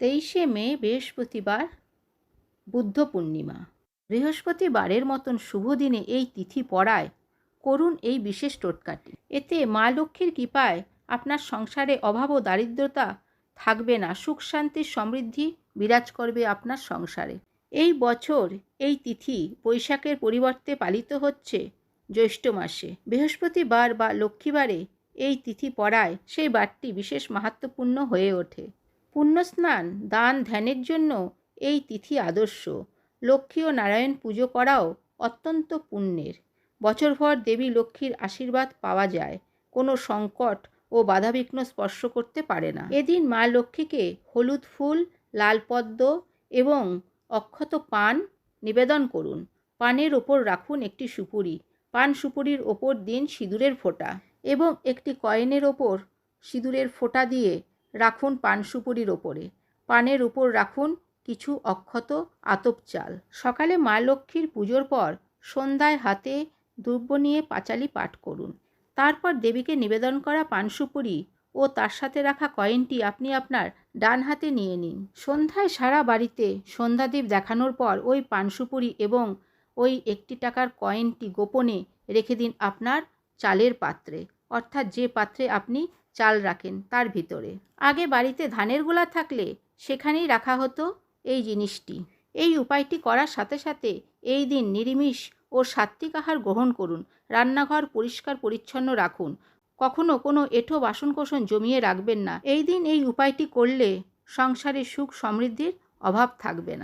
তেইশে মে, বৃহস্পতিবার, বুদ্ধ পূর্ণিমা। বৃহস্পতিবারের মতন শুভ দিনে এই তিথি পড়ায় করুন এই বিশেষ টোটকাটি। এতে মা লক্ষ্মীর কৃপায় আপনার সংসারে অভাব ও দারিদ্রতা থাকবে না, সুখ শান্তির সমৃদ্ধি বিরাজ করবে আপনার সংসারে। এই বছর এই তিথি বৈশাখের পরিবর্তে পালিত হচ্ছে জ্যৈষ্ঠ মাসে। বৃহস্পতিবার বা লক্ষ্মীবারে এই তিথি পড়ায় সেই বারটি বিশেষ মাহাত্মপূর্ণ হয়ে ওঠে। পুণ্যস্নান, দান ধ্যানের জন্য এই তিথি আদর্শ। লক্ষ্মী ও নারায়ণ পুজো করাও অত্যন্ত পুণ্যের। বছরভর দেবী লক্ষ্মীর আশীর্বাদ পাওয়া যায়, কোনো সংকট ও বাধাবিঘ্ন স্পর্শ করতে পারে না। এদিন মা লক্ষ্মীকে হলুদ ফুল, লাল পদ্ম এবং অক্ষত পান নিবেদন করুন। পানের ওপর রাখুন একটি সুপুরি। পান সুপুরির ওপর দিন সিঁদুরের ফোঁটা এবং একটি কয়েনের ওপর সিঁদুরের ফোঁটা দিয়ে রাখুন পান সুপুরির ওপরে। পানের উপর রাখুন কিছু অক্ষত আতপ চাল। সকালে মা লক্ষ্মীর পুজোর পর সন্ধ্যায় হাতে দ্রব্য নিয়ে পাঁচালি পাঠ করুন। তারপর দেবীকে নিবেদন করা পানসুপুরি ও তার সাথে রাখা কয়েনটি আপনি আপনার ডান হাতে নিয়ে নিন। সন্ধ্যায় সারা বাড়িতে সন্ধ্যাদীপ দেখানোর পর ওই পানসুপুরি এবং ওই একটি টাকার কয়েনটি গোপনে রেখে দিন আপনার চালের পাত্রে। অর্থাৎ যে পাত্রে আপনি চাল রাখেন, তার ভিতরে। আগে বাড়িতে ধানের গোলা থাকলে সেখানেই রাখা হতো এই জিনিসটি। এই উপায়টি করার সাথে সাথে এই দিন নিরামিষ ও সাত্ত্বিক আহার গ্রহণ করুন, রান্নাঘর পরিষ্কার পরিচ্ছন্ন রাখুন, কখনো কোনো এঁঠো বাসনকোসন জমিয়ে রাখবেন না। এই দিন এই উপায়টি করলে সংসারে সুখ সমৃদ্ধির অভাব থাকবে না।